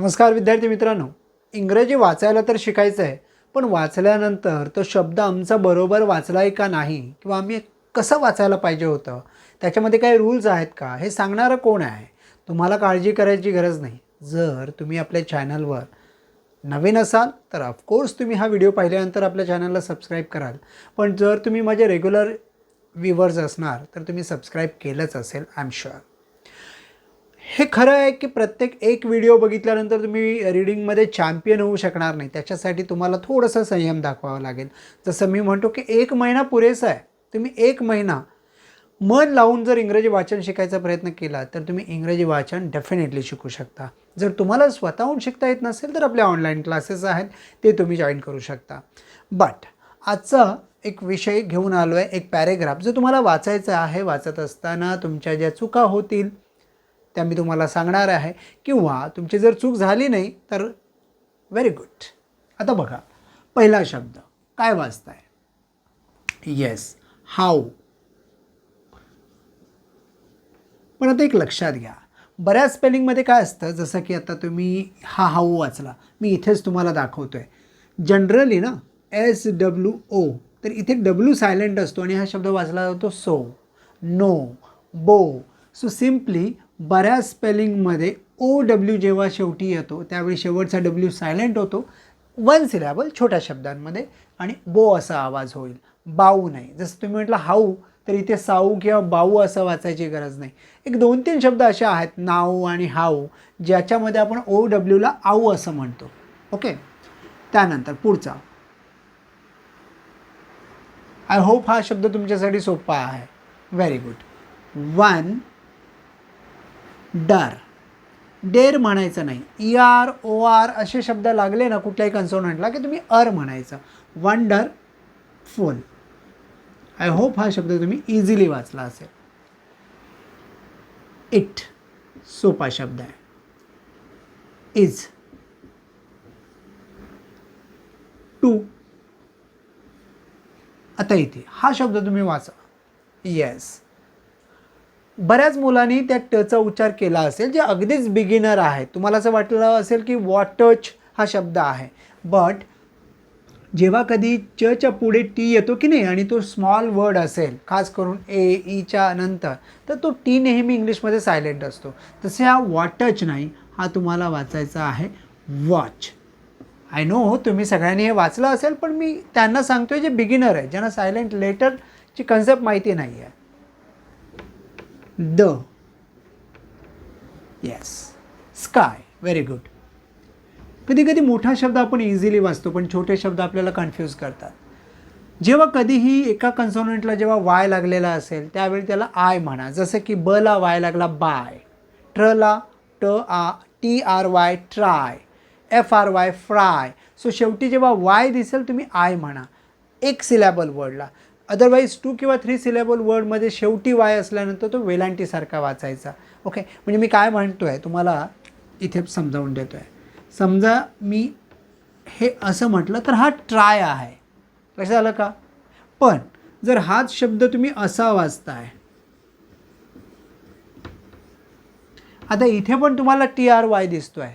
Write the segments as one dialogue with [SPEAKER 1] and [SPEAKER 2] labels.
[SPEAKER 1] नमस्कार विद्यार्थी मित्रांनो. इंग्रजी वाचायला तर शिकायचं आहे पण वाचल्यानंतर तो शब्द आमचा बरोबर वाचला आहे का नाही किंवा आम्ही कसं वाचायला पाहिजे होतं त्याच्यामध्ये काही रूल्स आहेत का हे सांगणारं कोण आहे? तुम्हाला काळजी करायची गरज नाही. जर तुम्ही आपल्या चॅनलवर नवीन असाल तर ऑफकोर्स तुम्ही हा व्हिडिओ पाहिल्यानंतर आपल्या चॅनलला सबस्क्राईब कराल. पण जर तुम्ही माझे रेग्युलर व्ह्यूवर्स असणार तर तुम्ही सबस्क्राईब केलंच असेल आय एम शुअर हे खरं आहे की प्रत्येक एक व्हिडिओ बघितल्यानंतर तुम्ही रीडिंगमध्ये चॅम्पियन होऊ शकणार नाही. त्याच्यासाठी तुम्हाला थोडंसं संयम दाखवावा लागेल. जसं मी म्हणतो की एक महिना पुरेसा आहे. तुम्ही एक महिना मन लावून जर इंग्रजी वाचन शिकायचा प्रयत्न केला तर तुम्ही इंग्रजी वाचन डेफिनेटली शिकू शकता. जर तुम्हाला स्वतःहून शिकता येत नसेल तर आपले ऑनलाईन क्लासेस आहेत ते तुम्ही जॉईन करू शकता. बट आजचा एक विषय घेऊन आलो आहे एक पॅरेग्राफ जो तुम्हाला वाचायचा आहे वाचत असताना तुमच्या ज्या चुका होतील त्या मी तुम्हाला सांगणार आहे. किंवा तुमची जर चूक झाली नाही तर व्हेरी गुड आता बघा पहिला शब्द काय वाचताय? येस हाऊ पण आता एक लक्षात घ्या. बऱ्याच स्पेलिंगमध्ये काय असतं? जसं की आता तुम्ही हा हाऊ वाचला. मी इथेच तुम्हाला दाखवतो आहे जनरली ना एस डब्ल्यू ओ तर इथे डब्ल्यू सायलेंट असतो आणि हा शब्द वाचला जातो so no bo so simply बऱ्याच स्पेलिंगमध्ये ओ डब्ल्यू जेव्हा शेवटी येतो त्यावेळी शेवटचा डब्ल्यू सायलेंट होतो. वन सिलॅबल छोट्या शब्दांमध्ये आणि बो असा आवाज होईल. बाऊ नाही. जसं तुम्ही म्हटलं हाऊ तर इथे साऊ किंवा बाऊ असं वाचायची गरज नाही. एक दोन तीन शब्द असे आहेत नाऊ आणि हाऊ ज्याच्यामध्ये आपण ओ डब्ल्यूला आऊ असं म्हणतो. ओके त्यानंतर पुढचा. आय होप हा शब्द तुमच्यासाठी सोपा आहे. Very good wonder. डेर म्हणायचं नाही. ई आर ओ आर असे शब्द लागले ना कुठल्याही कन्सोनंटला की तुम्ही अर म्हणायचं. वंडर फुल आय होप हा शब्द तुम्ही इझिली वाचला असेल. इट सोपा शब्द आहे. इज टू आता इथे हा शब्द तुम्ही वाचा. येस बऱ्याच मुलांनी त्या टचा उच्चार केला असेल जे अगदीच बिगिनर आहे. तुम्हाला असं वाटलं असेल की वॉट टच हा शब्द आहे. बट जेव्हा कधी चच्या पुढे टी येतो की नाही आणि तो स्मॉल वर्ड असेल खास करून ए ईच्या नंतर तर तो टी नेहमी इंग्लिशमध्ये सायलेंट असतो. तसे हा वॉटच नाही हा तुम्हाला वाचायचा आहे वॉच आय नो तुम्ही सगळ्यांनी हे वाचलं असेल पण मी त्यांना सांगतोय जे बिगिनर आहे ज्यांना सायलेंट लेटरची कन्सेप्ट माहिती नाही आहे the. Yes sky very good कधी कधी मोठा शब्द आपण इझिली वाचतो पण छोटे शब्द आपल्याला कन्फ्यूज करतात. जेव्हा कधीही एका कन्सोनंटला जेव्हा वाय लागलेला असेल त्यावेळी त्याला आय म्हणा. जसं की ब ला वाय लागला बाय ट्रला ट आ T R Y try F R Y fry so शेवटी जेव्हा वाय दिसेल तुम्ही आय म्हणा. एक सिलॅबल वर्डला अदरवाईज टू किंवा थ्री सिलेबल वर्डमध्ये शेवटी वाय असल्यानंतर तो वेलांटीसारखा वाचायचा. ओके म्हणजे मी काय म्हणतो आहे तुम्हाला इथे समजावून देतो आहे समजा मी हे असं म्हटलं तर हा ट्राय आहे. लक्षात आलं का? पण जर हाच शब्द तुम्ही असा वाचताय आता इथे पण तुम्हाला टी आर वाय दिसतो आहे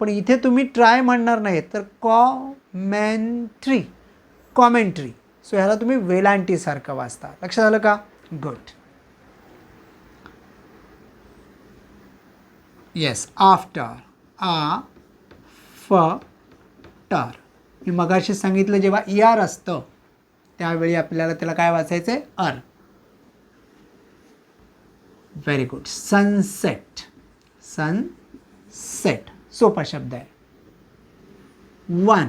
[SPEAKER 1] पण इथे तुम्ही ट्राय म्हणणार नाही तर कॉमेंट्री कॉमेंट्री सो ह्याला तुम्ही वेलांटीसारखं वाचता. लक्षात आलं का? गुड येस आफ्टर आ फ टर मी मगाशी सांगितलं जेव्हा ई आर असतं त्यावेळी आपल्याला त्याला काय वाचायचं आहे अर व्हेरी गुड सनसेट सनसेट सोपा शब्द आहे. वन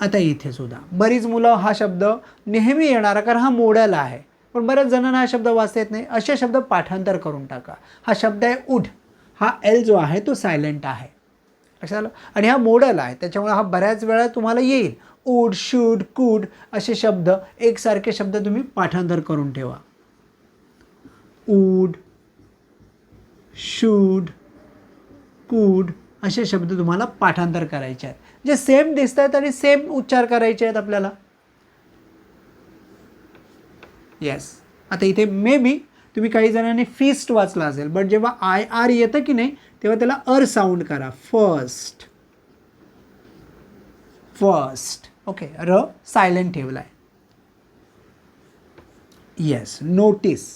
[SPEAKER 1] आता इथे सुद्धा. बरीच मुलं हा शब्द नेहमी येणारा कारण हा मोड्याला आहे. पण बऱ्याच जणांना हा शब्द वाचता येत नाही. असे शब्द पाठांतर करून टाका. हा शब्द आहे उड हा एल जो आहे तो सायलेंट आहे. लक्षात आलं? आणि हा मोडल आहे. त्याच्यामुळे हा बऱ्याच वेळा तुम्हाला येईल. उड शूड कूड असे शब्द एकसारखे शब्द तुम्ही पाठांतर करून ठेवा. उड शूड कूड असे शब्द तुम्हाला पाठांतर करायचे आहेत. जे सेम दिसत आहेत आणि सेम उच्चार करायचे आहेत आपल्याला. येस आता इथे मे बी तुम्ही काही जणांनी फिस्ट वाचला असेल बट जेव्हा आय आर येतं की नाही तेव्हा त्याला अर साऊंड करा. First first okay R silent ठेवला आहे येस नोटीस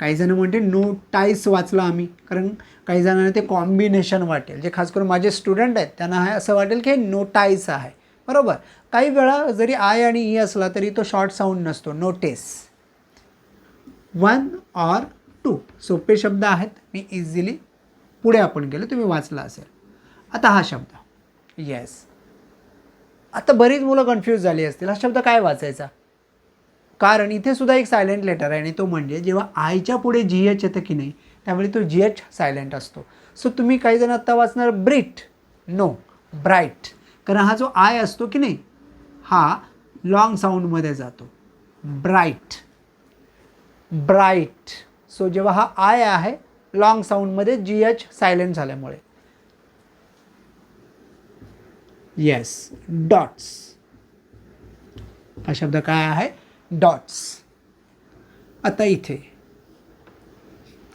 [SPEAKER 1] काही जण म्हणते नोटाईस वाचलं आम्ही. कारण काही जणांना ते कॉम्बिनेशन वाटेल. जे खास करून माझे स्टुडंट आहेत त्यांना हे असं वाटेल की हे नोटाईस आहे. बरोबर? काही वेळा जरी आय आणि ई असला तरी तो शॉर्ट साऊंड नसतो. Notes one or two. सोपे शब्द आहेत. मी इझिली पुढे आपण गेलो तुम्ही वाचला असेल. आता हा शब्द. येस आता बरीच मुलं कन्फ्यूज झाली असतील. हा शब्द काय वाचायचा? कारण इथे सुद्धा एक सायलेंट लेटर आहे आणि तो म्हणजे जेव्हा आयच्या पुढे जी एच येतं की नाही त्यावेळी तो जी एच सायलेंट असतो. सो तुम्ही काही जण आत्ता वाचणार ब्रिट नो ब्राईट कारण हा जो आय असतो की नाही हा लॉंग साऊंडमध्ये जातो. ब्राईट ब्राईट सो जेव्हा हा आय आहे लॉंग साऊंडमध्ये जी एच सायलेंट झाल्यामुळे. येस डॉट्स हा शब्द काय आहे? डॉट्स. आता इथे.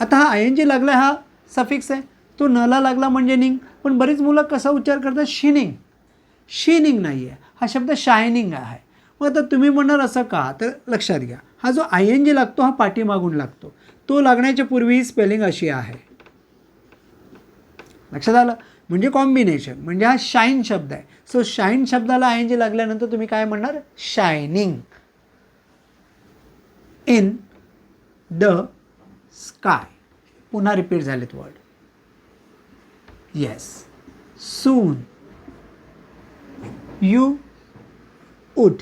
[SPEAKER 1] आता हा आय एन जी लागला हा सफिक्स आहे. तो नला लागला म्हणजे निंग. पण बरीच मुलं कसा उच्चार करतात? शिनिंग. शिनिंग नाही आहे हा शब्द शायनिंग आहे. मग आता तुम्ही म्हणणार असं का? तर लक्षात घ्या. हा जो आय एन जी लागतो हा पाठीमागून लागतो. तो लागण्याच्या पूर्वी स्पेलिंग अशी आहे. लक्षात आलं? म्हणजे कॉम्बिनेशन. म्हणजे हा शाईन शब्द आहे. सो शाईन शब्दाला आय एन जी लागल्यानंतर तुम्ही काय म्हणणार? शायनिंग. In the sky. पुन्हा रिपीट झालेत वर्ड येस सून यू उठ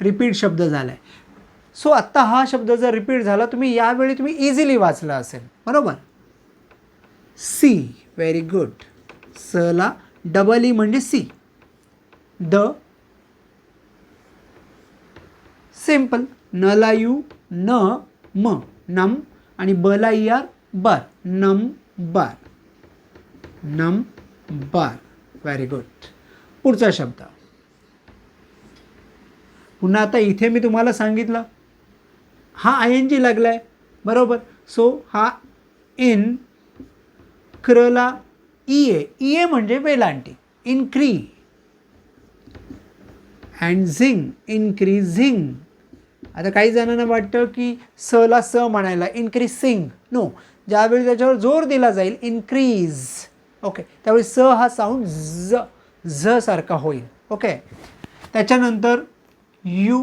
[SPEAKER 1] रिपीट शब्द झाला आहे सो आत्ता हा शब्द जर रिपीट झाला तुम्ही यावेळी तुम्ही इझिली वाचला असेल. बरोबर? सी व्हेरी गुड सला डबल ई म्हणजे सी द सिंपल नला यू न म नम आणि बला ई आर बार. नम बार. नम बार. व्हेरी गुड पुढचा शब्द. पुन्हा आता इथे मी तुम्हाला सांगितलं. हा आय एन जी लागला आहे बरोबर? सो हा इन क्रला ई ए ई ए म्हणजे वेलांटी. इनक्री अँड झिंग इनक्रीझिंग आता काही जणांना वाटतं की सला स म्हणायला इन्क्रीसिंग नो ज्यावेळी त्याच्यावर जोर दिला जाईल इन्क्रीज ओके त्यावेळी स हा साऊंड झ झ सारखा होईल. ओके त्याच्यानंतर यू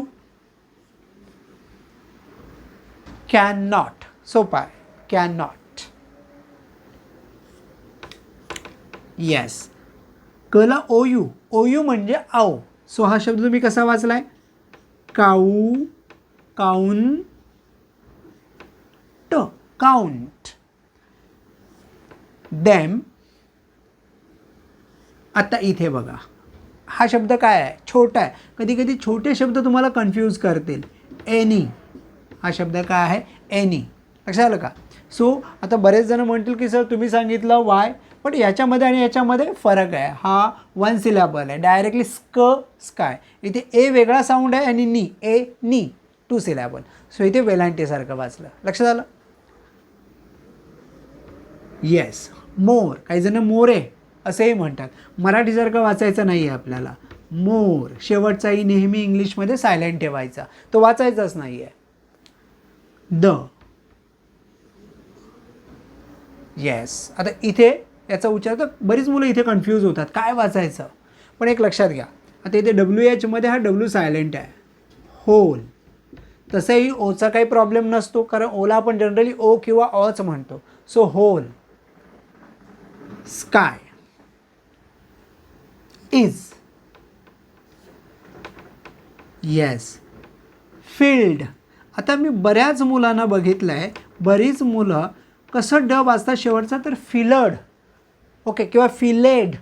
[SPEAKER 1] कॅन नॉट सोपा आहे. कॅन नॉट येस कला ओ यू. ओ यू म्हणजे आओ सो हा शब्द तुम्ही कसा वाचलाय? Cow count T count. Damn आता इथे बघा. हा शब्द काय आहे? छोटा आहे. कधी कधी छोटे शब्द तुम्हाला कन्फ्यूज करतील. एनी हा शब्द काय आहे? एनी लक्षात आलं का? सो आता बरेच जण म्हणतील की सर तुम्ही सांगितलं वाय पण याच्यामध्ये आणि याच्यामध्ये फरक आहे. हा वन सिलॅबल आहे. डायरेक्टली स्क स्काय इथे ए वेगळा साऊंड आहे आणि नी ए नी टू सिलॅबल. सो इथे वेलांटीसारखं वाचलं. लक्षात आलं? Yes more. काही जण मोरे असंही म्हणतात. मराठीसारखं वाचायचं नाही आहे आपल्याला. मोर. शेवटचाही नेहमी इंग्लिशमध्ये सायलेंट ठेवायचा. तो वाचायचाच नाही आहे द. येस आता इथे याचा उच्चार तर बरीच मुलं इथे कन्फ्यूज होतात. काय वाचायचं? पण एक लक्षात घ्या. आता इथे डब्ल्यू एचमध्ये हा डब्ल्यू सायलेंट आहे. होल तसंही ओचा काही प्रॉब्लेम नसतो कारण ओला आपण जनरली ओ किंवा ऑच म्हणतो. So whole sky is yes field आता मी बऱ्याच मुलांना बघितलं आहे बरीच मुलं कसं ड वाचतात शेवटचा तर फिलड ओके किंवा फिलेड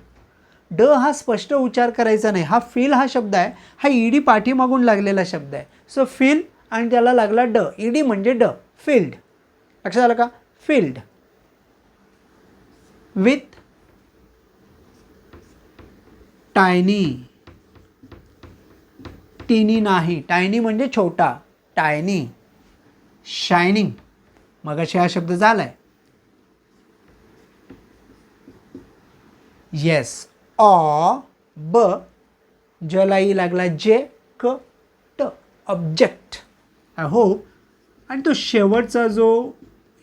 [SPEAKER 1] ड हा स्पष्ट उच्चार करायचा नाही हा फिल हा शब्द आहे हा ईडी पाठीमागून लागलेला शब्द आहे. सो फिल आणि त्याला लागला ड. ईडी म्हणजे ड. फील्ड. लक्षात आलं का? फील्ड. With tiny. टिनी नाही. टायनी म्हणजे छोटा. टायनी. शायनिंग. मग हा शब्द झाला आहे येस ऑ ब जलाई लागला जे क ट ऑब्जेक्ट आय होप आणि तो शेवटचा जो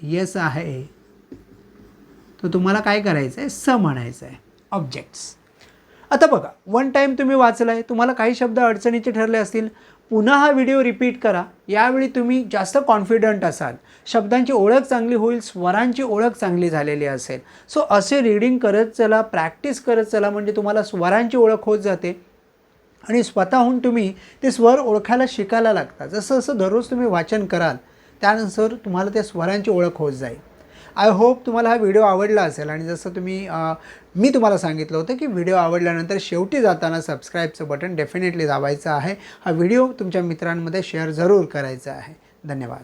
[SPEAKER 1] येस आहे तो तुम्हाला काय करायचं आहे स म्हणायचं आहे ऑब्जेक्ट्स आता बघा वन टाईम तुम्ही वाचला आहे तुम्हाला काही शब्द अडचणीचे ठरले असतील पुन्हा हा व्हिडिओ रिपीट करा. यावेळी तुम्ही जास्त कॉन्फिडंट असाल. शब्दांची ओळख चांगली होईल स्वरांची ओळख चांगली झालेली असेल. सो असे रीडिंग करत चला प्रॅक्टिस करत चला म्हणजे तुम्हाला स्वरांची ओळख होत जाते. आणि स्वतःहून तुम्ही ते स्वर ओळखायला शिकायला लागता. जसं जसं दररोज तुम्ही वाचन कराल त्यानुसार तुम्हाला त्या स्वरांची ओळख होत जाईल. आय होप तुम्हाला हा व्हिडिओ आवडला असेल आणि जसं तुम्ही मी तुम्हाला सांगितलं होतं की व्हिडिओ आवडल्यानंतर शेवटी जाताना सबस्क्राईबचं बटन डेफिनेटली दाबायचं आहे. हा व्हिडिओ तुमच्या मित्रांमध्ये शेअर जरूर करायचा आहे. धन्यवाद.